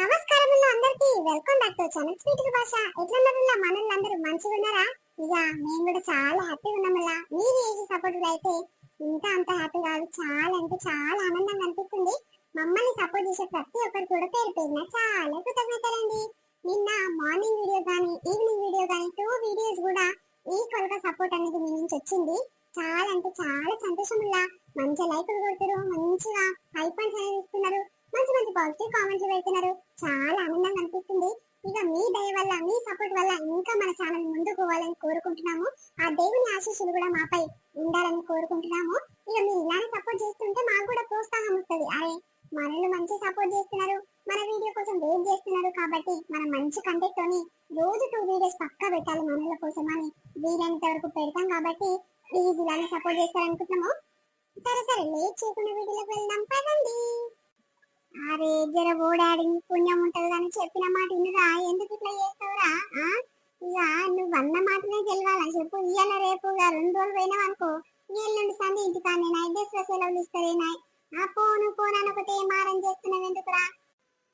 నమస్కారం అందరికి. Welcome back to channel. Sweet భాష. ఎట్లున్నారులా మనల్ని మంచిగా ఉన్నారా ఇక మేము కూడా చాలా హ్యాపీగా ఉన్నామల్లా మీరు ఏజ్ సపోర్ట్ అయితే ఇంకా అంత హ్యాపీ కాదు. చాలా అంటే చాలా ఆనందంగా అనిపిస్తుంది. మమ్మల్ని సపోర్ట్ చేసే ప్రతి ఒక్కరు కూడా పేరు పేరున చాలా కృతజ్ఞతలండి. నిన్న మార్నింగ్ వీడియో కానీ ఈవినింగ్ వీడియో కానీ టూ వీడియోస్ కూడా ఈక్వల్గా సపోర్ట్ అనేది మీ నుంచి వచ్చింది. చాలా అంటే చాలా సంతోషముల్లా మంచి లైక్లు కొడుతున్నారు మంచిగా హై పాయింట్స్ అనేది ఇస్తున్నారు. మంచి మంచి పాజిటివ్ కామెంట్లు పెడుతున్నారు. చాలా ఆనందంగా అనిపిస్తుంది. ఇక మీ దయ వల్ల మీ సపోర్ట్ వల్ల ఇంకా మన ఛానల్ ముందుకు పోవాలని కోరుకుంటున్నాము. ఆ దేవుని ఆశీస్సులు కూడా మాపై ఉండాలని కోరుకుంటున్నాము. ఇక మీరు ఇలానే సపోర్ట్ చేస్తుంటే మాకు కూడా ప్రోత్సాహం వస్తుంది. అరే మనల్ని మంచి సపోర్ట్ చేస్తున్నారు. మన వీడియో కోసం వెయిట్ చేస్తున్నారు కాబట్టి మనం మంచి కంటెంట్ తోని రోజు టూ వీడియోస్ పక్కా పెట్టాలి మనల కోసం అని వీలైనంత వరకు పెడతాం కాబట్టి ప్లీజ్ ఇలానే సపోర్ట్ చేస్తారనుకుంటున్నాము. సరే సరే లేట్ చేయకుండా వీడియోలోకి వెళ్దాం. పదండి. అరే జర ఓడాడి పుణ్యం ఉంటది కానీ చెప్పిన మాట ఇన్నురా ఎందుకు ఇట్లా చేస్తావురా? ఆ? ఇక నువ్వు అన్న మాటనే గెలవాలని చెప్పు ఇయ్యాల రేపు రెండు రోజులు పోయినావు అనుకో. ఎల్లుండి సంది ఇంటికా నేను ఐదు సెలవులు ఇస్తారేనాయ్ ఆ పోను పోను ఒకటి మారం చేస్తున్నావు ఎందుకురా?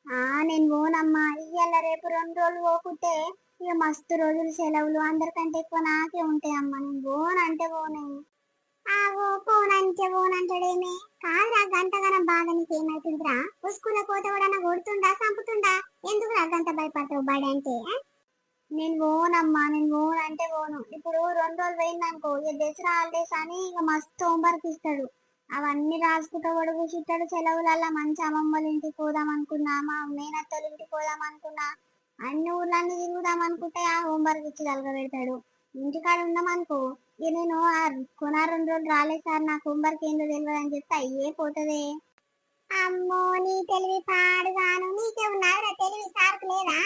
ఆ నేను పోనమ్మా. ఇయ్యాల రేపు రెండు రోజులు పోకుంటే ఇక మస్తు రోజులు సెలవులు అందరికంటే ఎక్కువ నాకే ఉంటాయి అమ్మా నేను పోను అంటే పోనే. ఆగో పోనంటే పోనంటాడేమే కాదురా గంటగనం బాధ నీకేమైతుందిరా? ఉస్కూల కోత కూడా కొడుతుండా చంపుతుండా? ఎందుకురా గంట భయపడతావు బడి అంటే నేను పోనమ్మా నేను పోను అంటే పోను. ఇప్పుడు రెండు రోజులు పోయిందనుకో ఇక దసరా హాలిడేస్ అని ఇక మస్తు హోంవర్క్ ఇస్తాడు అవన్నీ రాసుకుంటూ కూడా కూర్చుంటాడు సెలవులల్లా. మంచి అమ్మమ్మ వాళ్ళ ఇంటికి పోదాం అనుకున్నా మా మేనత్తల ఇంటికి పోదాం అనుకున్నా. అన్ని ఊర్లన్నీ తిరుగుదాం అనుకుంటే ఆ హోంవర్క్ ఇచ్చి పెడతాడు ఇంటికాడ ఉన్నామనుకో ఇక నేను ఆ రెండు రోజులు రాలేదు సార్ నాకు హోంవర్క్ ఏందో తెలియదు అని చెప్తే అయ్యే పోతుంది. అమ్మో నీ తెలివి పాడుగాను. నీకే ఉన్నారా తెలివి సార్కు లేదా?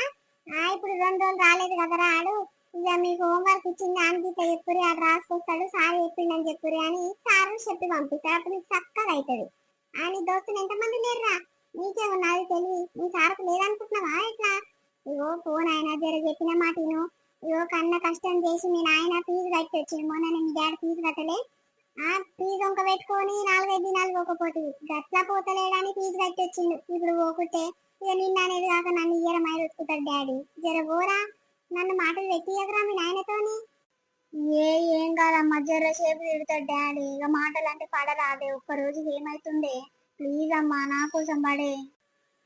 ఆ ఇప్పుడు రెండు రోజులు రాలేదు కదరా ఆడు. ఇక మీకు హోంవర్క్ ఇచ్చింది దానికి ఇట్లా చెప్పురి ఆడు రాసుకొస్తాడు సార్ చెప్పిండని చెప్పురి అని సార్ చెప్పి పంపిస్తారు అప్పుడు నీకు చక్కగా అవుతుంది ఆ నీ దోస్తులు ఎంతమంది లేరురా నీకే ఉన్నది తెలివి. నీ సార్కు లేదనుకుంటున్నావా ఇట్లా ఇగో ఫోన్ అయినా జర చెప్పిన మాట ఇగో కన్న కష్టం చేసి మీ నాయన ఫీజు కట్టి వచ్చింది మొన్న మీ డాడీ ఫీజు కట్టలే. ఆ ఫీజు వంక పెట్టుకొని నాలుగైదు దినాలు పోకపోతుంది గట్లా పోతలేడని ఫీజు కట్టి వచ్చిండు. ఇప్పుడు పోకుంటే ఇక నిన్న అనేది కాక నన్ను ఇయ్యర మైలు వస్తుతాడు డాడీ. జర పోరా. నన్ను మాటలు పెట్టియకరా మీ నాయనతోని. ఏ ఏం కాదమ్మా జర సేపు తిడతాడు డాడీ. ఇక మాటలు అంటే పడరాదే. ఒక్క రోజు ఏమైతుండే ప్లీజ్ అమ్మా నా కోసం పడే.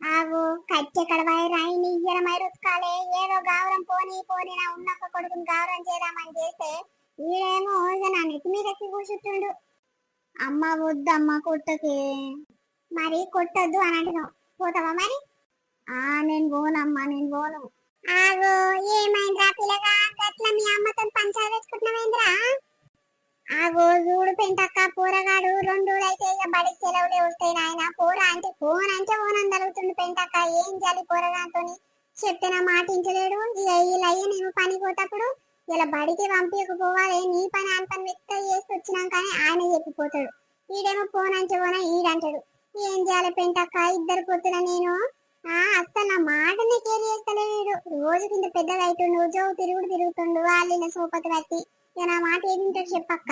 ఆగు కచ్చెక్కడ రాయి నీ ఇయ్యరమై రుతకాలే పోని నా ఉన్నక్క కొడుకుని గౌరవం చేద్దామని చేస్తే వీడేమో నా నెత్తి మీద ఎక్కి కూర్చుంటుండు. అమ్మ వద్దమ్మ కొట్టకి. మరి కొట్టద్దు అని అంటున్నావు. పోతావా మరి? ఆ నేను పోనమ్మా నేను పోను. ఆగు ఏమైందిరా పిల్లగా? గట్ల మీ అమ్మతో పంచాలు పెట్టుకుంటున్నావేంద్రా? ఆగో చూడు పెంటక్క పోరగాడు రెండు రోజులు అయితే ఇక బడికి సెలవులే వస్తాయి నాయన. పోరా అంటే ఫోన్ అంటే ఫోన్ అని పెంటక్క. ఏం చేయాలి పోరగాంతోని చెప్తే నా మాట ఇంటలేడు. ఇక ఇలా నేను పని పోతప్పుడు ఇలా బడికి పంపించకపోవాలి నీ పని ఆయన పని వెక్క చేసి వచ్చినాకనే ఆయన చెప్పిపోతాడు. ఈడేమో ఫోన్ అంటే ఫోన్ ఈడంటాడు. ఏం చేయాలి పెంటక్క ఇద్దరు పోతున్నా నేను? ఆ అసలు నా మాటనే కేర్ చేస్తలేడు. రోజు కింద పెద్దగా అవుతుండు రోజు తిరుగుడు తిరుగుతుండు వాళ్ళు సోపతి కట్టి ఇక నా మాట ఏమింటాడు చెప్పక్క?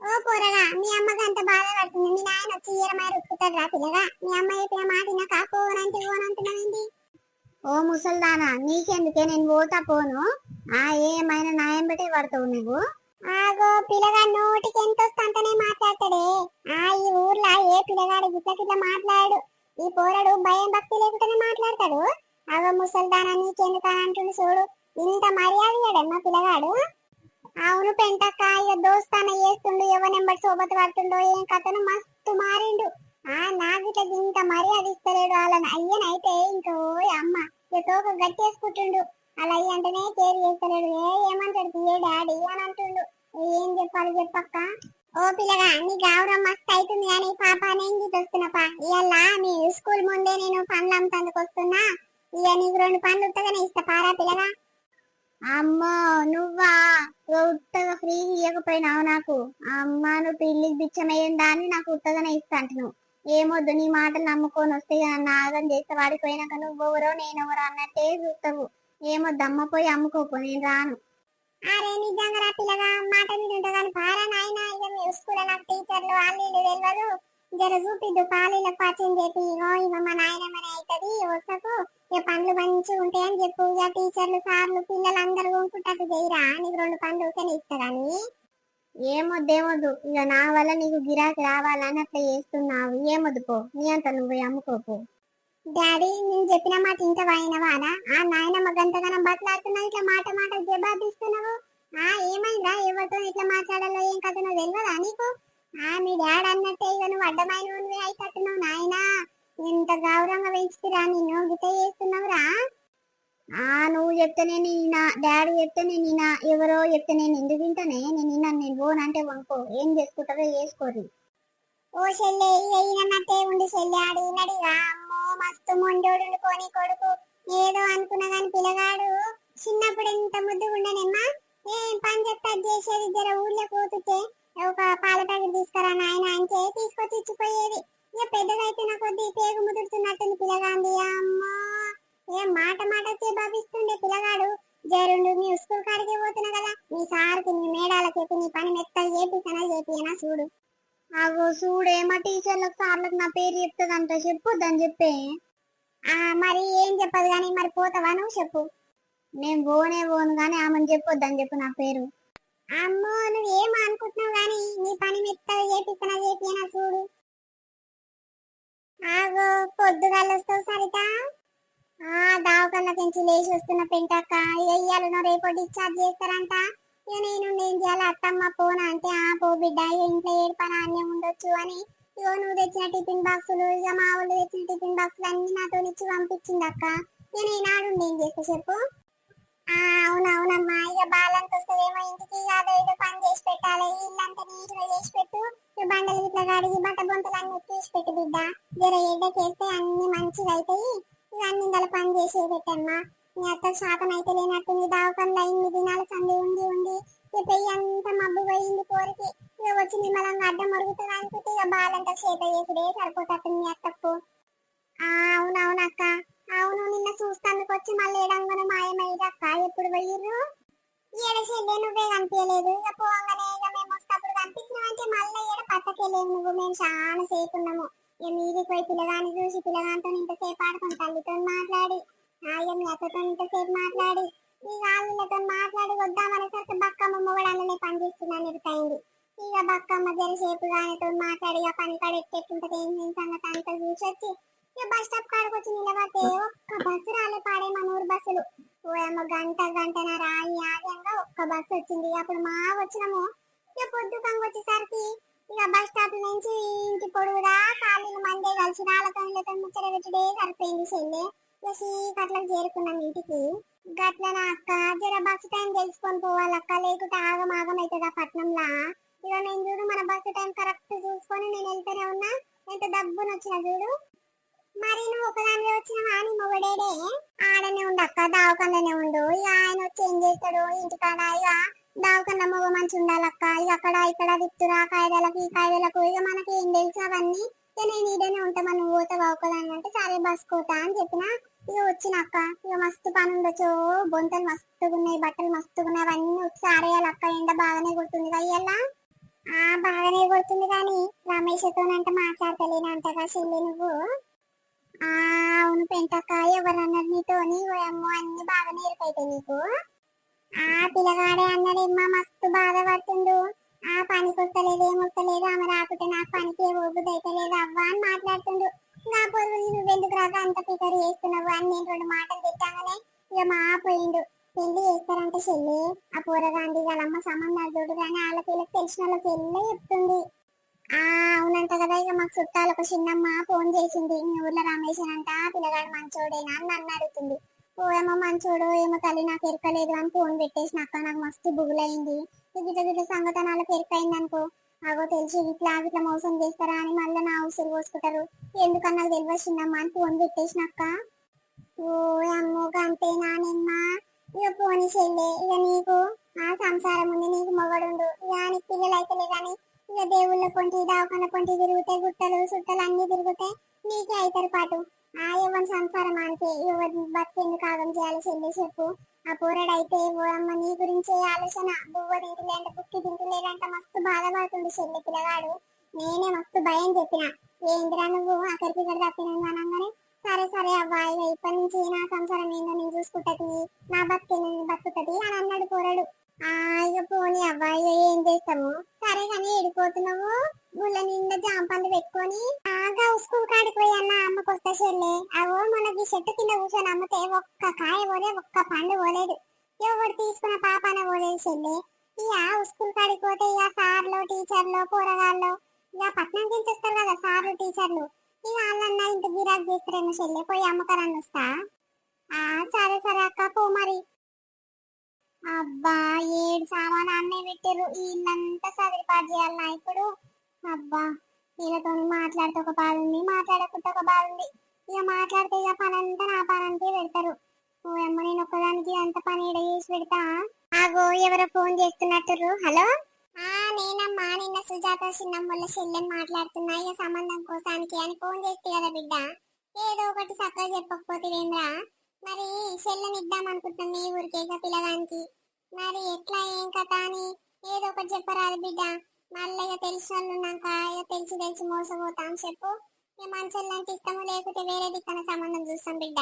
ఓ పోరగా మీ అమ్మకి అంత బాధ పడుతుంది. మీ నాయన వచ్చి ఈరమాయ రుక్కుతాడు రా పిల్లగా. మీ అమ్మ చెప్పిన మాట వినక పోనంటే పోనంటున్నావేంటి? ఓ ముసల్దానా నీకెందుకే? నేను పోతా పోను. ఆ ఏమైనా నాయం పెట్టి పడతావు నువ్వు. ఆగో పిల్లగా నోటికి ఎంత వస్తుంటేనే మాట్లాడతాడే. ఆ ఈ ఊర్లో ఏ పిల్లగాడు గిట్ల గిట్ల మాట్లాడు? ఈ పోరడు భయం భక్తి లేకుండానే మాట్లాడతాడు? ఆగో ముసల్దానా నీకెందుకు అని అంటుండు చూడు. ఇంత మర్యాద ఇయ్యడమ్మా పిల్లగాడు? అవును పెంటక్క ఇక దోస్తాన చేస్తుండు నెంబర్ సోబత పడుతుండో ఏం కథను మస్తు మారిండు. ఆ నాకు ఇట్లా ఇంత మర్యాద ఇస్తలేడు వాళ్ళని. అయ్యనైతే ఇంకో అమ్మ ఇక తోక గట్టేసుకుంటుండు. అలా అయ్యి అంటేనే కేర్ చేస్తలేడు. ఏ ఏమంటాడు? ఏ డాడీ అని అంటుండు. ఏం చెప్పాలి చెప్పక్క? ఓ పిల్లగా నీ గౌరవం మస్తు అవుతుంది కానీ పాప నేను వస్తున్నా ఇవాళ మీ స్కూల్ ముందే నేను పండ్లు అమ్ముతందుకు వస్తున్నా. ఇక నీకు రెండు పండ్లు ఉత్తగానే ఇస్తా. పారా పిల్లగా. అమ్మో నువ్వా? ఉత్తగా ఫ్రీ ఇవ్వకపోయినావు నాకు. అమ్మ నువ్వు పిల్లికి బిచ్చమయ్యిందా అని నాకు ఉత్తగానే ఇస్తా అంటున్నావు. ఏమొద్దు నీ మాటలు నమ్ముకొని వస్తే నాగం చేస్తే వాడికి పోయినాక నువ్వెవరో నేనెవరో అన్నట్టే చూస్తావు. ఏమొద్దు అమ్మ పోయి అమ్ముకోపో నేను రాను. అరే నిజంగా రా పిల్లగా మాట మీద కానీ పారా నాయన ఇక మీ నాకు టీచర్లు వాళ్ళు తెలియదు జర చూపిద్దు పాలీలకు పరిచయం చెప్పి ఇగో ఇవ మా నాయనమ్మనే అవుతుంది వస్తకు. ఇక పండ్లు మంచిగా ఉంటాయని చెప్పు ఇక టీచర్లు సార్లు పిల్లలు అందరూ కొనుక్కుంటారు చేయరా నీకు రెండు పండ్లు ఊకనే ఇస్తారని ఏమొద్దేమొద్దు. ఇక నా వల్ల నీకు గిరాకీ రావాలని అట్లా చేస్తున్నావు. ఏమొద్దు పో. నీ అంత నువ్వు అమ్ముకోపో డాడీ నేను చెప్పిన మాట ఇంత వాయినవానా ఆ నాయనమ్మ గంటగానం బట్లాడుతున్నా ఇట్లా మాట మాట జవాబిస్తున్నావు ఆ ఏమైందా? ఎవరితో ఇట్లా మాట్లాడాలో ఏం కథనో తెలియదా నీకు? ఆ మీ డాడీ అన్నట్టే ఇక నువ్వు అడ్డమైన అయితే అట్టున్నావు నాయనా. ఎంత గౌరవంగా పెంచుతురా నిన్ను గిట చేస్తున్నావు చెప్తేనే నేనా డాడీ చెప్తేనే నేనా ఎవరో చెప్తే నేను ఎందుకు వింటానే నేను విన్నాను నేను అంటే వంకో. ఏం చేసుకుంటారో చేసుకోరు ఓ చెల్లె ఉండి చెల్లె ఆడు అమ్మో మస్తు మొండోడు కొడుకు. ఏదో అనుకున్నా కానీ పిల్లగాడు చిన్నప్పుడు ఎంత ముద్దుగా ఉండనమ్మా ఏం పని చెప్తా చేసేది జర ఊర్లో పోతుంటే. ఒక పాల ప్యాకెట్ తీసుకురా నాయన అంటే తీసుకొచ్చి ఇచ్చిపోయేది. ఇక పెద్దగా అయితే నా కొద్ది పేగు ముదురుతున్నట్టుంది పిల్లగాంది అమ్మో ఏం మాట మాట వచ్చి భావిస్తుండే పిల్లగాడు? జరుండు మీ స్కూల్ కాడికి పోతున్నా కదా. మీ సార్కి మీ మేడాలకు చెప్పి నీ పని మెత్త చేపిస్తానా చేపియనా చూడు. అగో చూడే మా టీచర్లకు సార్లకు నా పేరు చెప్తుందంట. చెప్పొద్దని చెప్పే. ఆ మరి ఏం చెప్పదు కానీ మరి పోతావా నువ్వు చెప్పు. నేను పోనే పోను కానీ ఆమెను చెప్పొద్దని చెప్పు నా పేరు. అమ్మో నువ్వు ఏం అనుకుంటున్నావు కానీ నీ పని మెత్తగా చేపిస్తున్నా చేపియనా చూడు. ఆగో పొద్దుగాల వస్తావు సరిత. ఆ పెంచి లేచి వస్తున్న పెంటక్క. ఇయ్యాలను రేపు డిశ్చార్జ్ చేస్తారంట. ఇక నేను ఏం చేయాలి? అత్తమ్మ పోనా అంటే ఆ పో బిడ్డ ఇంట్లో ఏడు పని అన్నీ ఉండొచ్చు అని. ఇగో నువ్వు తెచ్చిన టిఫిన్ బాక్సులు ఇక మా వాళ్ళు తెచ్చిన టిఫిన్ బాక్సులు అన్ని నాతో ఇచ్చి పంపించింది అక్క. నేను ఈనాడు ఏం చేస్తా చెప్పు. ఆ అవునవునమ్మా ఇక బాలంత వస్తుందేమో ఇంటికి అదో ఏదో పని చేసి పెట్టాలి. ఇల్లంతా నీట్గా చేసి పెట్టు. ఇక బండలు ఇట్లా కడిగి బట్ట బొంతలు అన్ని తీసి పెట్టు బిడ్డ. జర చేస్తే అన్ని మంచిగా అవుతాయి ఇవన్నీ అన్ని పని చేసి పెట్టమ్మా. నీ అత్త శాతం అయితే లేనట్టుంది దావకంలో ఇన్ని దినాల సంది ఉండి ఉండి ఇక పెయ్యి అంత మబ్బు పోయింది కోరికి ఇక వచ్చి నిమ్మలంగా అడ్డం మరుగుతుంది అనుకుంటే ఇక బాలంతా చేత చేసుడే సరిపోతుంది మీ అత్తకు. అవునవునక్క అవును నిన్న చూస్తానికి వచ్చి మళ్ళీ ఏడంగన మాయమైంది అక్క. ఎప్పుడు పోయిర్రు? ఏడసేదే నువ్వే కనిపించలేదు ఇక పోగానే ఇక మేము వస్తప్పుడు కనిపించినామంటే మళ్ళీ ఏడ పక్కకెళ్ళేవు నువ్వు. మేము చాలా సేపు ఉన్నాము. ఇక మీది పోయి పిల్లగాని చూసి పిల్లగానితో ఇంతసేపు ఆడుకుని తల్లితో మాట్లాడి ఆ ఇక మీ అత్తతో ఇంతసేపు మాట్లాడి ఈ వాళ్ళతో మాట్లాడి వద్దామనేసరికి బక్కమ్మ మొగడాలనే పని చేస్తున్నాను ఇరుకైంది ఇక బక్కమ్మ జరసేపు గానితో మాట్లాడి ఇక పని కాడ ఎట్టెట్టుంటది ఏం ఏం సంగతి అంతా చూసి వచ్చి ఇక బస్ స్టాప్ కాడకు వచ్చి నిలబడితే ఒక్క బస్సు రాలే పాడే మన ఊరు బస్సులు. ఓయమ్మ గంట గంటన రాయి ఆగంగా ఒక్క బస్సు వచ్చింది. అప్పుడు మా వచ్చినాము ఇక పొద్దుకంగా వచ్చేసరికి ఇక బస్ స్టాప్ నుంచి ఇంటి పొడుగుడా ఖాళీలు మందే కలిసి రాళ్ళతో ఇళ్ళతో ముచ్చట పెట్టుడే సరిపోయింది చెల్లె. ఇక చేరుకున్నాం ఇంటికి. గట్లన అక్క జర బస్సు టైం తెలుసుకొని పోవాలక్క లేకుంటే ఆగం ఆగం అవుతుంది ఆ పట్నంలా. ఇక నేను చూడు మన బస్సు టైం కరెక్ట్ చూసుకొని నేను వెళ్తూనే ఉన్నా. ఎంత డబ్బుని వచ్చిన చూడు. మరి నువ్వు ఒకదాని వచ్చిన అని మొగడేడే. ఆ అక్క దావకంలోనే ఉండు. ఇక ఆయన వచ్చి ఏం చేస్తాడు? ఇంటికాడ ఇక దావకన్న మొగ మంచి ఉండాలక్క ఇక అక్కడ ఇక్కడ తిప్పురా కాయదలకు ఈ కాయదలకు. ఇక మనకి ఏం తెలుసు అవన్నీ. ఇక నేను ఈడనే ఉంటా మనం పోతావు అంటే సరే బస్ కోతా అని చెప్పిన ఇక వచ్చినక్క ఇక మస్తు పని ఉండొచ్చు. బొంతలు మస్తుగా ఉన్నాయి బట్టలు మస్తుగా ఉన్నాయి. అవన్నీ వచ్చి ఆరేయాలక్క ఎండ బాగానే కొడుతుంది అయ్యల్లా ఆ బాగానే కొడుతుంది కానీ రమేష్తోనంటే మాట్లాడతలేనంటగా చెల్లి నువ్వు. అవును పెంటక్క ఎవరన్నారు నీతోని ఓయమ్మో అన్ని బాగా నేర్పైతే నీకు. ఆ పిల్లగాడే అన్నాడేమ్మా మస్తు బాధపడుతుండు. ఆ పనికి వస్తలేదు ఏమొస్తలేదు ఆమె రాకుంటే నాకు పనికి ఏ ఓబుద్ది అయితే లేదు అవ్వా అని మాట్లాడుతుండు. నా పొరుగులు నువ్వెందుకు రాక అంత పికర్ చేస్తున్నావు అని నేను రెండు మాటలు తిట్టాగానే ఇక మా పోయిండు. పెళ్ళి చేస్తారంటే చెల్లి ఆ పూరగాంధీ వాళ్ళమ్మ సంబంధాలు చూడు కానీ వాళ్ళ పిల్లకి తెలిసిన వాళ్ళకి వెళ్ళి చెప్తుంది. అవునంట కదా ఇక మాకు చుట్టాలు ఒక చిన్నమ్మ ఫోన్ చేసింది. మీ ఊర్లో రమేష్ అంట పిల్లగాడు మంచోడేనా అని నన్ను అడుగుతుంది. ఓ ఏమో మంచోడు ఏమో తల్లి నాకు ఎరకలేదు అని ఫోన్ పెట్టేసిన అక్క నాకు మస్తు బుగులైంది గిట్ల గిట్ల సంగతనాలు పెరికైంది అనుకో అగో తెలిసి ఇట్లా ఇట్లా మోసం చేస్తారా అని మళ్ళీ నా ఉసురు పోసుకుంటారు. ఎందుకన్నా నాకు తెలియదు చిన్నమ్మ అని ఫోన్ పెట్టేసినాక ఓ అమ్మో గంటే నానమ్మా ఇక పోనీ చెల్లె ఇక నీకు ఆ సంసారం ఉంది నీకు మొగడుండు. ఇక నీకు పిల్లలు అయితే కానీ ఇక దేవుళ్ళ పొంటి దావకాల పొంటి తిరుగుతాయి గుట్టలు సుట్టలు అన్ని తిరుగుతాయి. నీకే అవుతారు పాటు. ఆ ఎవరి సంసారం అంటే ఎవరి బతికెందుకు ఆగం చేయాలి చెల్లి చెప్పు. ఆ పోరాడైతే ఓ అమ్మ నీ గురించి ఆలోచన. బువ్వ తింటలేంట బుక్కి తింటలేదంట మస్తు బాధపడుతుంది చెల్లి పిల్లగాడు. నేనే మస్తు భయం చెప్పిన. ఏందిరా నువ్వు అక్కడికి ఇక్కడ తప్పినాను అనగానే సరే సరే అబ్బా ఇక ఇప్పటి నుంచి నా సంసారం ఏందో నేను చూసుకుంటది నా బతుకు బతుకుతుంది అని అన్నాడు పోరాడు. ఇక పోనీ అవ్వ ఏం చేస్తాము? సరే కానీ ఎడిపోతున్నావు గుళ్ళ నిండా జాంపండు పెట్టుకొని ఆగా ఉసుకు కాడికి పోయి అన్న అమ్మకు వస్తా చెల్లె. అవో మనకి చెట్టు కింద కూర్చొని అమ్మితే ఒక్క కాయ పోలే ఒక్క పండు పోలేదు ఎవరు తీసుకున్న పాపన పోలేదు చెల్లె. ఇక స్కూల్ కాడికి పోతే ఇక సార్లు టీచర్లు కూరగాళ్ళు ఇక పట్నం నుంచి వస్తారు కదా సార్లు టీచర్లు. ఇక వాళ్ళన్నా ఇంత గిరాక్ చేస్తారేమో చెల్లె పోయి అమ్మకారాన్ని వస్తా ఆ సరే సరే అక్క పో మరి. అబ్బా ఏడు సామాను అన్నీ పెట్టారు వీళ్ళంతా సదిరిపాటు చేయాలన్నా ఇప్పుడు? అబ్బా వీళ్ళతో మాట్లాడితే ఒక బాధ ఉంది మాట్లాడకుంటే ఒక బాధ ఉంది ఇక మాట్లాడితే ఇక పని అంతా నా పనంతే పెడతారు. ఓ అమ్మ నేను ఒక్కదానికి అంత పని ఇడ చేసి పెడతా? ఆగో ఎవరో ఫోన్ చేస్తున్నట్టు హలో? ఆ నేనమ్మా నిన్న సుజాత చిన్నమ్మల చెల్లెని మాట్లాడుతున్నా. ఇక సంబంధం కోసానికి అని ఫోన్ చేస్తే కదా బిడ్డ. ఏదో ఒకటి చక్కగా చెప్పకపోతే ఏంద్రా? మరి చెల్లెని ఇద్దాం అనుకుంటున్నాను ఈ ఊరికే పిల్లగానికి మరి ఎట్లా ఏం కథ అని ఏదో ఒకటి చెప్పరాదు బిడ్డ. మళ్ళీ ఇక తెలిసిన వాళ్ళు ఉన్నాక ఇక తెలిసి తెలిసి మోసపోతాం చెప్పు. ఇక మంచి ఇష్టము లేకపోతే వేరే దిక్కన సంబంధం చూస్తాం బిడ్డ.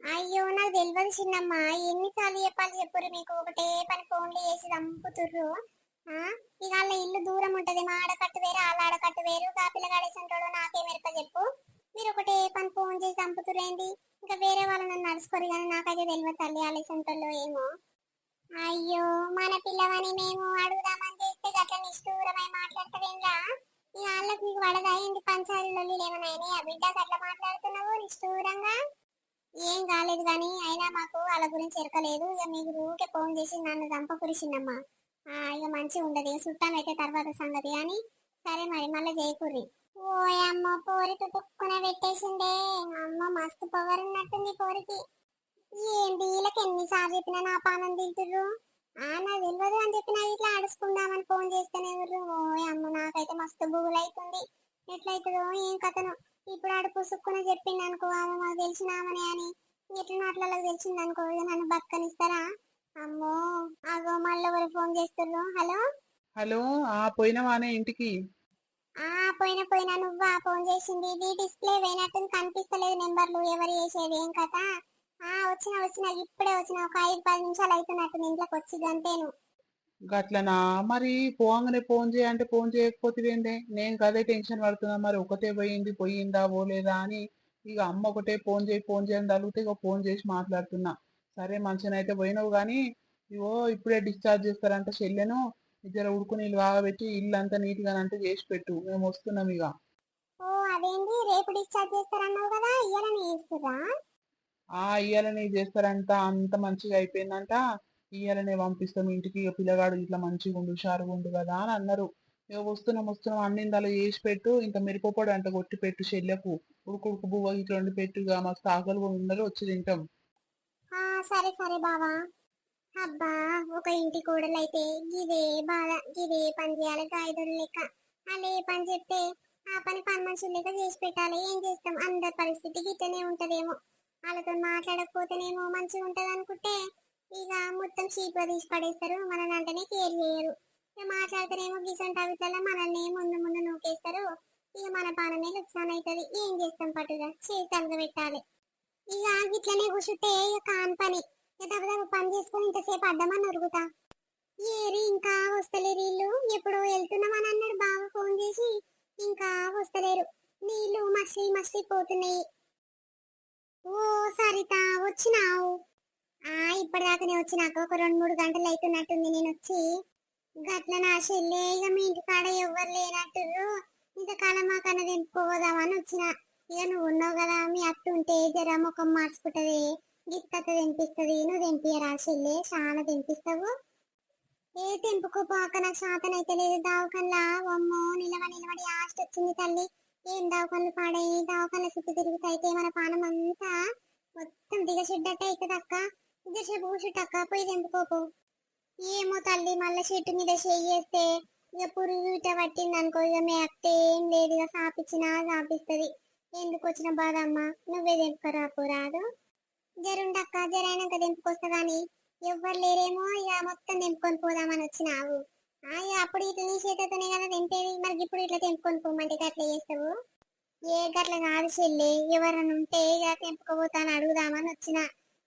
అయ్యో నాకు తెలియదు చిన్నమ్మ. ఎన్నిసార్లు చెప్పాలి చెప్పురు మీకు? ఒకటే పని ఫోన్లు చేసి చంపుతుర్రు. ఆ? ఇక వాళ్ళ ఇల్లు దూరం ఉంటది. మా ఆడకట్టు వేరు వాళ్ళ ఆడకట్టు వేరు కా పిల్లగాడేసంటాడు నాకే ఎరక చెప్పు. మీరు ఒకటే పని ఫోన్ చేసి చంపుతురేంది ఇంకా వేరే వాళ్ళు నన్ను నడుచుకోరు కానీ నాకైతే తెలియదు తల్లి ఆలేసంటోళ్ళు ఏమో. అయ్యో మన పిల్లవని మేము అడుగుదామని చేస్తే గట్ల నిష్ఠూరమై మాట్లాడతావేంరా? ఈ వాళ్ళకి మీకు వడదా ఏంది పంచాయతీలో? ఏమైనా ఆ బిడ్డ అట్లా మాట్లాడుతున్నావు నిష్ఠూరంగా? ఏం కాలేదు కానీ అయినా మాకు వాళ్ళ గురించి ఎరకలేదు. ఇక మీకు ఊరికే ఫోన్ చేసి నన్ను చంప కురిసిందమ్మా ఇక మంచిగా ఉండదు ఇక చుట్టాలు అయితే తర్వాత సంగతి కానీ సరే మరి మళ్ళీ చేయకూరి ఓయమ్మ అమ్మ పోరి పెట్టేసిందే. అమ్మ మస్తు పవర్ ఉన్నట్టుంది పోరికి. ఏంటి వీళ్ళకి ఎన్నిసార్లు చెప్పినా నా పానం తింటుర్రు? ఆ నాకు తెలియదు అని చెప్పినా ఇట్లా ఆడుచుకుందామని ఫోన్ చేస్తేనే ఎవరు అమ్మ నాకైతే మస్తు బుగులు అవుతుంది ఎట్లయితుందో ఏం కథను. ఇప్పుడు ఆడు పుసుక్కున చెప్పింది అనుకో ఆమె మాకు తెలిసినామని అని. ఎట్లా అట్లా తెలిసింది అనుకో నన్ను బక్కనిస్తారా? అమ్మో అగో మళ్ళీ ఎవరు ఫోన్ చేస్తుర్రు? హలో? హలో ఆ పోయినవానే ఇంటికి. ఆ పోయినా పోయిన నువ్వా? ఫోన్ చేసింది. ఇది డిస్ప్లే పోయినట్టు కనిపిస్తలేదు నెంబర్లు. ఎవరు చేసేది? ఏం కథ? ఆ వచ్చిన వచ్చిన ఇప్పుడే వచ్చిన. ఒక ఐదు పది నిమిషాలు అవుతున్నట్టు ఇంట్లోకి వచ్చి గంటేను గట్లనా? మరి పోగానే ఫోన్ చేయంటే ఫోన్ చేయకపోతే నేను కదే టెన్షన్ పడుతున్నా. మరి ఒకటే పోయింది పోయిందా పోలేదా అని ఇక అమ్మ ఒకటే ఫోన్ చేయి ఫోన్ చేయని తగిలితే ఇక ఫోన్ చేసి మాట్లాడుతున్నా. సరే మంచినైతే పోయినావు కానీ ఇవో ఇప్పుడే డిశ్చార్జ్ చేస్తారంట చెల్లెను. ఇద్దరు ఉడుకు నీళ్ళు బాగబెట్టి ఇల్లు అంతా నీట్గా అంటే చేసి పెట్టు. మేము వస్తున్నాం ఇక. ఓ అదేంటి? రేపు డిశ్చార్జ్ చేస్తారన్నావు కదా ఇయ్యాలని చేస్తురా ఆ ఇయ్యాలనే చేస్తారంట. అంత మంచిగా అయిపోయిందంట. ఇయ్యాలనే పంపిస్తాం ఇంటికి. ఇక పిల్లగాడు ఇట్లా మంచిగా ఉండు హుషారుగా ఉండు కదా అని అన్నారు. ఇక వస్తున్నాం వస్తున్నాం. అన్ని ఇందాలో చేసి పెట్టు. ఇంకా మిరపపొడి అంట కొట్టి పెట్టు చెల్లెకు. ఉడుకు ఉడుకు బువ్వ ఇట్లా వండి పెట్టు. ఇక మస్తు ఆకలి ఉండాలి వచ్చి తింటాం. సరే సరే బావా. అబ్బా ఒక ఇంటి కోడలైతే గిదే బాధ గిదే పని చేయాలి గాయదుడు లెక్క. అలా ఏ పని చెప్తే ఆ పని పని మనుషులు లెక్క చేసి పెట్టాలి. ఏం చేస్తాం? అందరి పరిస్థితి గిట్టనే ఉంటదేమో. వాళ్ళతో మాట్లాడకపోతేనేమో మంచిగా ఉంటది అనుకుంటే ఇక మొత్తం చీప్గా తీసి పడేస్తారు. మనల్ని అంటేనే కేర్ చేయరు. ఇక మాట్లాడతారేమో గిసంట అవిట్లలో మనల్ని ముందు ముందు నూకేస్తారు. ఇక మన పానమే నుక్సాన్ అవుతుంది ఏం చేస్తాం పట్టుగా? చేసి తలగబెట్టాలి ఇక గిట్లనే కూర్చుంటే ఇక కాని పని. ఇక పని చేసుకుని ఇంతసేపు అడ్డమని ఉరుగుతా ఏరి ఇంకా వస్తలేరు వీళ్ళు ఎప్పుడు వెళ్తున్నామని అన్నాడు బాబు ఫోన్ చేసి. ఇంకా వస్తలేరు. నీళ్ళు మసిలి మసిలి పోతున్నాయి. ఓ సరిత వచ్చినావు. ఆ ఇప్పటిదాకానే వచ్చినాక ఒక రెండు మూడు గంటలు అవుతున్నట్టుంది నేను వచ్చి గట్ల నా చెల్లె ఇక మీ ఇంటి కాడ ఎవ్వరు లేనట్టుర్రు. ఇంతకాలం మాకన్నా తెంపుకోదామని వచ్చిన. ఇక నువ్వు ఉన్నావు కదా మీ అత్త ఉంటే జర ముఖం మార్చుకుంటది. గిత్తత తెంపిస్తుంది నువ్వు తెంపియరా చెల్లె చాలా తెంపిస్తావు ఏ తెంపుకోపోక నాకు శాతం అయితే లేదు. దావకల్లా అమ్మో నిలవ నిలబడి ఆస్ట్ వచ్చింది తల్లి. ఏం దావకన్లు పాడై దావకల్ల చుట్టూ తిరుగుతాయితే మన పానం అంతా మొత్తం దిగసిడ్డట్టే అవుతుంది అక్క. ఇద్దరుసేపు కూర్చుట్టక్క పోయి తెంపుకోపో ఏమో తల్లి మళ్ళీ చెట్టు మీద చేయేస్తే ఇక పురుగు ఇట పట్టింది అనుకో ఇక మీ అత్త ఏం లేదు. ఇక సాపిచ్చినా సాపిస్తుంది. ఎందుకు వచ్చిన బాధ నువ్వే తెంపుకరా పోరాదు జరుండక్క జరైనాక తెంపుకొస్తా గాని ఎవ్వరు లేరేమో ఇక మొత్తం దింపుకొని పోదామని వచ్చినావు. ఆ, ఇక అప్పుడు ఇట్లా నీ చేతతోనే కదా దింపేది మరి ఇప్పుడు ఇట్లా తెంపుకొని పోమంటే అట్లా చేస్తావు? ఏ గట్ల కాదు చెల్లి ఎవరన్నా ఉంటే ఇక తెంపుకోపోతాను అడుగుదామని వచ్చిన.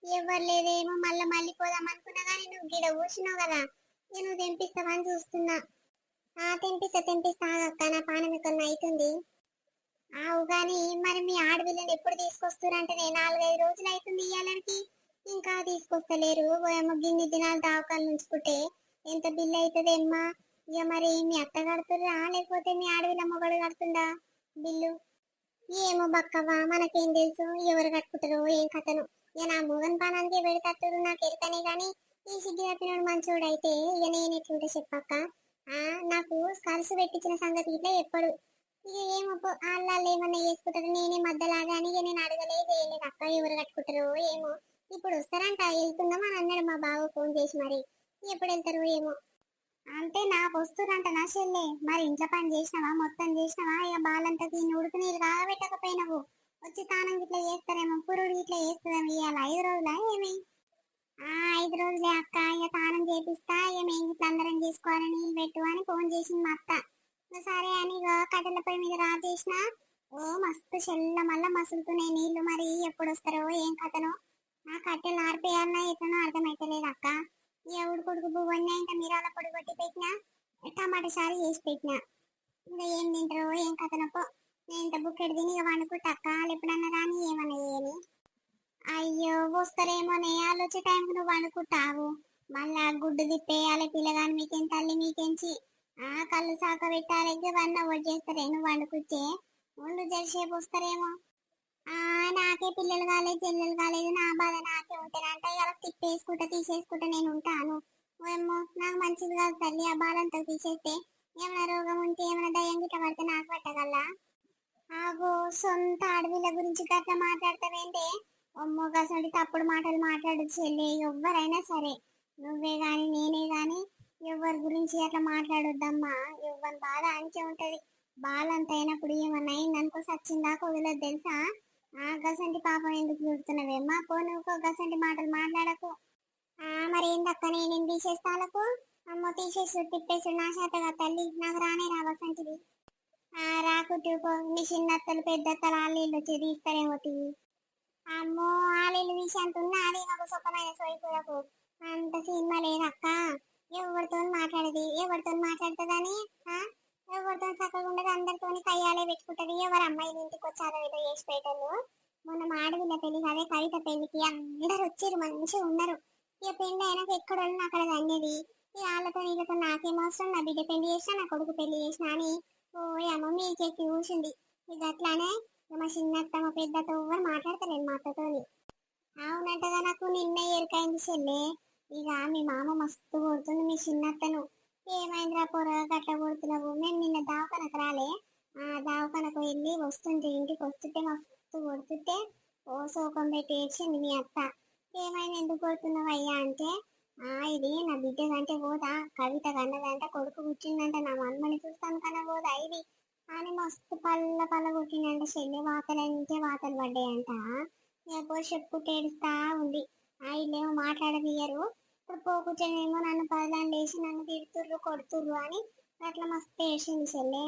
ఎవరు లేదేమో మళ్ళీ మళ్ళీ పోదాం అనుకున్నా కానీ నువ్వు గిడ కూర్చున్నావు కదా నేను తెంపిస్తావని చూస్తున్నా. ఆ తెంపిస్తా తెంపిస్తా అక్క నా పానం ఇక్కడ అవుతుంది ఆవు గాని మరి మీ ఆడపిల్లని ఎప్పుడు తీసుకొస్తారంటే నాలుగైదు రోజులు అవుతుంది ఇయ్యాలనికి ఇంకా తీసుకొస్తలేరు. ఏమో గిన్ని దినాలు దావకాలు ఉంచుకుంటే ఎంత బిల్లు అవుతుంది అమ్మా? ఇక మరి మీ అత్త కడుతురా లేకపోతే మీ ఆడపిల్ల మొగడు కడుతుందా? బిల్లు? ఏమో బక్కవా మనకేం తెలుసు? ఎవరు కట్టుకుంటారో? ఏం కథను? ఇక నా మొగన్ పానానికి ఎవరు కట్టుడు? నాకు ఎరకనే కానీ ఈ సిగ్గి తప్పినోడు మంచోడు అయితే ఇక నేను ఎట్లుంటే చెప్పక్క నాకు ఖర్చు పెట్టించిన సంగతి ఇట్లా ఎప్పుడు ఇక ఏమో వాళ్ళు ఏమన్నా చేసుకుంటారు. నేనే మధ్యలాగా అని ఇక నేను అడగలే చేయలేదు. అక్క ఎవరు కట్టుకుంటారు ఏమో. ఇప్పుడు వస్తారంట వెళ్తున్నాం అని అన్నాడు మా బావ ఫోన్ చేసి మరి. ఎప్పుడు వెళ్తారు ఏమో. అంటే నాకు వస్తురంట నా చెల్లె. మరి ఇంట్లో పని చేసినావా? మొత్తం చేసినావా? ఇక బాలంతా తిని ఉడుకు నీళ్ళు కాగబెట్టకపోయినావు వచ్చి తానం ఇట్లా చేస్తారేమో పురుడు ఇట్లా చేస్తారేమో ఇవాళ ఐదు రోజులా ఏమి? ఆ ఐదు రోజులే అక్క ఇక తానం చేపిస్తా ఇక మేము ఇట్లా అందరం చేసుకోవాలని నీళ్ళు పెట్టు అని ఫోన్ చేసింది మా అత్త. సరే అని కట్టెల పొయ్యి మీద రా చేసిన ఓ మస్తు చెల్ల మళ్ళా మసులుతున్నాయి నీళ్ళు మరి ఎప్పుడు వస్తారో ఏం కథనో. ఆ కట్టెలు ఆరిపోయాలన్నా ఎట్లనో అర్థమైతలేదు అక్క. ఎవడు కొడుకు పువ్వన్నా ఇంకా మిరాల పొడి కొట్టి పెట్టినా టమాటా సారి చేసి పెట్టినా. ఇంకా ఏం తింటారో ఏం కథనపో నేను ఇంత బుక్కెడు తిని ఇక వండుకుంటా అక్క. వాళ్ళు ఎప్పుడన్నా రాని ఏమన్నా చేయని. అయ్యో వస్తారేమోనే. వాళ్ళు వచ్చే టైంకి నువ్వు వండుకుంటావు. మళ్ళా గుడ్డు తిప్పేయాలి పిల్లగాని మీకేం తల్లి మీకేంచి ఆ కళ్ళు సాక పెట్టాలంటే ఇవన్నీ ఒకటి చేస్తారే? నువ్వు వాళ్ళు జరిసేపు వస్తారేమో. ఆ నాకే పిల్లలు కాలేదు చెల్లెలు కాలేదు. నా బాధ నాకే ఉంటానంట ఇలా తిప్పేసుకుంటా తీసేసుకుంటా నేను ఉంటాను. ఏమో నాకు మంచిది కాదు తల్లి. ఆ బాధంతా తీసేస్తే ఏమైనా రోగం ఉంటే ఏమైనా దయ్యం గిట్ట పడితే నాకు పట్టగలరా ఆగో సొంత అడవిల గురించి గట్లా మాట్లాడతావేంటే? అమ్మో గసంటి తప్పుడు మాటలు మాట్లాడు చెల్లి. ఎవ్వరైనా సరే. నువ్వే గాని నేనే గాని ఎవరి గురించి అట్లా మాట్లాడొద్దమ్మా? ఎవరి బాధ అంచే ఉంటది. బాలంత అయినప్పుడు ఏమన్నా అయిందనుకో సచ్చిందాకా వదిలేదు తెలుసా? ఆ గసంటి పాపం ఎందుకు చూడుతున్నావేమ్మా? పో నువ్వు గసంటి మాటలు మాట్లాడకు. ఆ మరి ఏందక్క నేను తీసేస్తాలకు అమ్మో తీసేసు తిప్పేసు నా శాతగా తల్లి. నాకు రానే రా వసంటిది ఆ రాకుట్టుకో మీ చిన్నత్తలు పెద్దత్తలు ఆలీళ్ళు వచ్చి తీస్తారేమో తీయి అమ్మో ఆలీళ్ళు తీసి అంత ఉన్నా అది నాకు సుఖమైన సోయిపోయకు అంత సినిమా లేదక్క. ఎవరితో మాట్లాడేది? ఎవరితో మాట్లాడుతుందని ఎవరితో చక్కగా ఉండదు. అందరితో కయ్యాలే పెట్టుకుంటది. ఎవరు అమ్మాయి ఇంటికి వచ్చారో ఏదో చేసి పెట్టారు మొన్న మా పెళ్ళి అదే కవిత పెళ్ళికి అందరు వచ్చారు మంచిగా ఉన్నారు. ఇక పెళ్ళి అయినాక ఎక్కడ అక్కడ తగ్గేది ఇక వాళ్ళతో వీళ్ళతో నాకేం అవసరం? నా బిడ్డ పెళ్ళి చేసినా నా కొడుకు పెళ్ళి చేసినా అని ఓ అమ్మ మీకెక్కి కూర్చుంది ఇక అట్లానే మా చిన్నత్త మా పెద్దతో ఎవరు మాట్లాడతలేదు మా అత్తతో అవునంటగా నాకు నిన్న ఎరుకైంది చెల్లె. ఇక మీ మామ మస్తు కొడుతుంది మీ చిన్నత్తను. ఏమైందిరా పొరగా గట్ల కొడుతున్నావు? మేము నిన్న దావకనకు రాలే. ఆ దావకనకు వెళ్ళి వస్తుంటే ఇంటికి వస్తుంటే మస్తు కొడుతుంటే ఓ శోకం పెట్టి ఏడ్చింది మీ అత్త. ఏమైంది ఎందుకు కొడుతున్నావు అయ్యా అంటే ఆ ఇది నా బిడ్డ కంటే పోదా కవిత కన్నదంట కొడుకు కూర్చుందంట నా మమ్మల్ని చూస్తాను కన్నా పోదా ఇది? అని మస్తు పల్ల పల్ల కొట్టిందంట చెల్లి వాతలంటే వాతలు పడ్డాయంట. ఎప్పుడు చెప్పుకుంటే ఏడుస్తా ఉంది. ఆ ఇల్లేమో మాట్లాడదీయరు ఇప్పుడు పోకూర్చొనేమో నన్ను పదలాండి వేసి నన్ను తిడుతుర్రు కొడుతుర్రు అని అట్లా మస్తు వేసింది చెల్లె.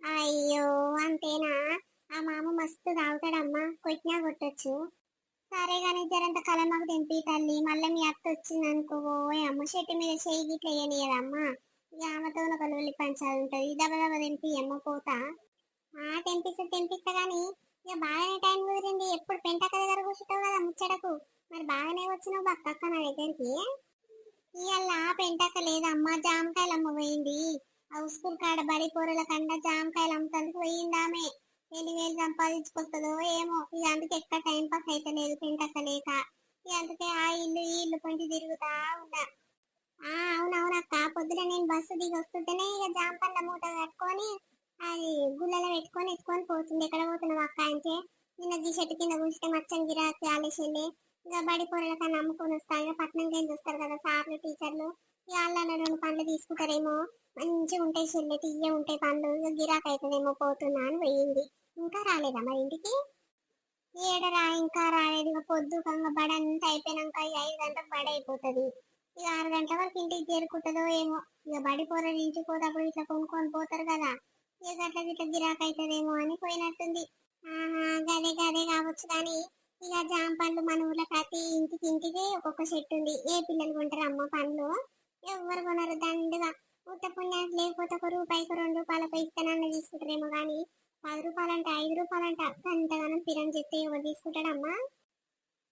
అయ్యో అంతేనా? ఆ మామ మస్తు తాగుతాడమ్మా కొట్టినా కొట్టచ్చు. సరే కానీ జరంత కలమకు తెంపి తల్లి మళ్ళీ మీ అత్త వచ్చింది అనుకో అమ్మ చెట్టు మీద చేయి గిట్లా వేయనియదమ్మా ఇక ఆమెతో ఒక వెళ్ళి పంచాలి ఉంటుంది దెబ్బ దెబ్బ తెంపి అమ్మ పోతా. ఆ తెంపిస్తా తెంపిస్తా కానీ ఇక బాగానే టైం కుదిరింది ఎప్పుడు పెంట కథ కూర్చుంటావు కదా ముచ్చటకు. మరి బాగానే వచ్చినావు బక్కక్క నా దగ్గరికి. ఇవాళ పెంటక లేదమ్మా జామకాయలు అమ్మ పోయింది. ఆ కాడ బడి పొరల కండ జామకాయలు అమ్ముతందుకు పోయింది ఆమె. ఎన్ని వేలు సంపాదించుకొస్తుందో ఏమో. ఇక అందుకే ఎక్కడ టైం పాస్ అయితే లేదు పెంటక లేక. ఇక అందుకే ఆ ఇల్లు ఈ ఇల్లు పొంటి తిరుగుతా ఉన్నా. ఆ అవునవునక్క పొద్దున నేను బస్సు దిగి వస్తుంటేనే ఇక జామ మూట కట్టుకొని అది గుళ్ళలో పెట్టుకొని ఎత్తుకొని పోతుంది ఎక్కడ పోతున్నావు అక్క అంటే? నిన్న గీ చెట్టు కింద కూర్చుంటే మచ్చని గిరాకీ ఆలేసింది. ఇక బడి పొరల కన్నా అమ్ముకొని వస్తాను. ఇక పట్నం కింద వస్తారు కదా సార్లు టీచర్లు? ఇక వాళ్ళ రెండు పండ్లు తీసుకుంటారేమో? మంచిగా ఉంటాయి చెల్లి తీయ ఉంటాయి పండ్లు. ఇక గిరాకీ అవుతుందేమో పోతున్నా అని పోయింది. ఇంకా రాలేదా మరి ఇంటికి? ఏడరా ఇంకా రాలేదు. ఇక పొద్దు బడి అంతా అయిపోయినాక ఈ ఐదు గంటలకు బడి అయిపోతుంది. ఇక ఆరు గంటల వరకు ఇంటికి చేరుకుంటుందో ఏమో. ఇక బడి పోర ఇంటికి పోతప్పుడు ఇట్లా కొనుక్కొని పోతారు కదా. ఇక అట్లా ఇట్లా గిరాక్ అవుతుందేమో అని పోయినట్టుంది. ఆహా గదే గదే కావచ్చు కానీ ఇలా జామ పండ్లు మన ఊర్లో ప్రతి ఇంటికి ఇంటికి ఒక్కొక్క చెట్టు ఉంది. ఏ పిల్లలు కొంటారు అమ్మ పండ్లు? ఎవరు కొనరు. దండుగా ఉత్త పుణ్యానికి లేకపోతే ఒక రూపాయికి రెండు రూపాయలకు ఇస్తానన్న తీసుకుంటారేమో కానీ పది రూపాయలంట ఐదు రూపాయలంట అంతగానం పిరం చెప్తే ఎవరు తీసుకుంటాడమ్మా?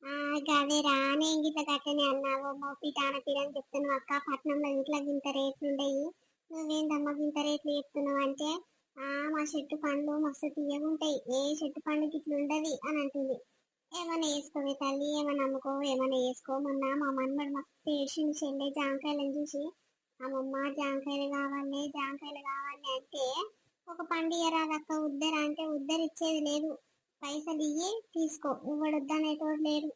ఆ గదేరా నేను గిట్ల గట్టనే అన్నావు. మా పిటాన పిరని చెప్తున్నావు. అక్క పట్నంలో ఇంట్లో ఇంత రేట్లు ఉండేవి నువ్వేందమ్మా ఇంత రేట్లు చెప్తున్నావు అంటే ఆ మా చెట్టు పండ్లు మస్తు తీయగా ఉంటాయి ఏ చెట్టు పండు ఇట్లా ఉండదు అని అంటుంది. ఏమైనా వేసుకోవే తల్లి ఏమైనా అమ్ముకో ఏమైనా వేసుకో. మొన్న మా మన్మడు మస్తు వేసింది చెల్లె జాంకాయలను చూసి. అమ్మమ్మ జాంకాయలు కావాలి జాంకాయలు కావాలి అంటే ఒక పండుగ రాదక్క ఉద్దర అంటే ఉద్దరు ఇచ్చేది లేదు. పైసలు ఇయ్యి తీసుకో ఇవ్వడొద్దనేటోడు లేడు.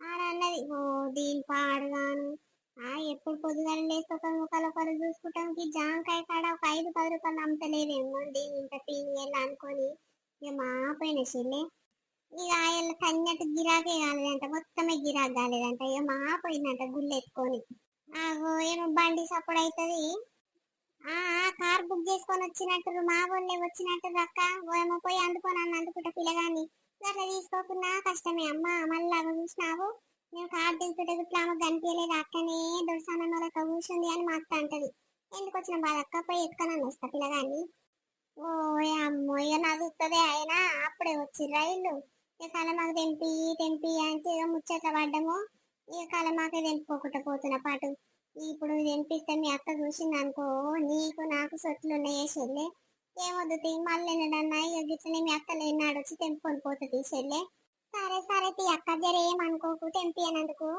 ఆడ అన్నది ఓ దీని పాడుగాను. ఆ ఎప్పుడు పొద్దుగాల లేస్తే ఒక ముఖాలు ఒకరు చూసుకుంటాం ఈ జాంకాయ కాడ ఒక ఐదు పది రూపాయలు అమ్మతలేదేమో దీని ఇంత పీనియల్ అనుకొని. ఇక మా పోయిన చెల్లె ఇక ఆయన కన్నట్టు గిరాకే కాలేదంట మొత్తమే గిరాక్ కాలేదంట. ఇక మాపోయిందంట గుళ్ళు ఎత్తుకొని. ఆగో ఏమో బండి సప్పుడు అవుతుంది ఆ కార్ బుక్ చేసుకొని వచ్చినట్టు మా వాళ్ళే వచ్చినట్టు అక్క. ఏమో పోయి అందుకొని అన్న అందుకుంటా పిల్లగాని అట్లా తీసుకోకున్నా కష్టమే అమ్మ మళ్ళీ అవి చూసినావు? నేను కార్ దిగుతుంటే ఇట్లా ఆమె కనిపించలేదు. అక్కనే దొరసాన వాళ్ళకి కూర్చుంది అని మా అక్క అంటది. ఎందుకు వచ్చిన బాధ అక్క? పోయి ఎత్తుకొని వస్తా పిల్లగాని ఓ అమ్మో ఇక నదుతుంది ఆయన. అప్పుడే వచ్చి రైలు ఇక కలమాకు తెంపి తెంపి అంటే ఇక ముచ్చట్ల పడ్డము ఇక కలమాకే తెంపుకోకుండా పోతున్న పాటు. ఇప్పుడు తెంపిస్తే మీ అక్క చూసింది అనుకో నీకు నాకు సొట్లు ఉన్నాయే చెల్లె. ఏమొద్దు తీ మళ్ళీ ఎన్నడన్నా ఇక గిట్లనే మీ అక్క లేనాడు వచ్చి తెంపుకొని పోతుంది చెల్లె. సరే సరే తీ అక్క జర ఏమనుకోకు తెంపి అన్నందుకు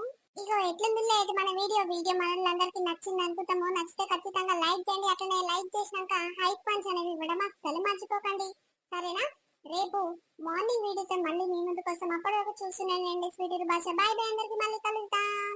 ఇగో ఎట్లుంది లేదు మన వీడియో వీడియో మనల్ని నచ్చింది అనుకుంటాము. నచ్చితే ఖచ్చితంగా లైక్ చేయండి అట్లనే లైక్ చేసినాక హైప్ పంచ్ అనేది ఇవ్వడం అస్సలు మర్చిపోకండి. సరేనా? రేపు మార్నింగ్ వీడియోతో మళ్ళీ మీ ముందు కోసం అప్పటివరకు చూస్తున్నాను అండి స్వీట్ భాష. బాయ్ బాయ్ అందరికి మళ్ళీ కలుద్దాం.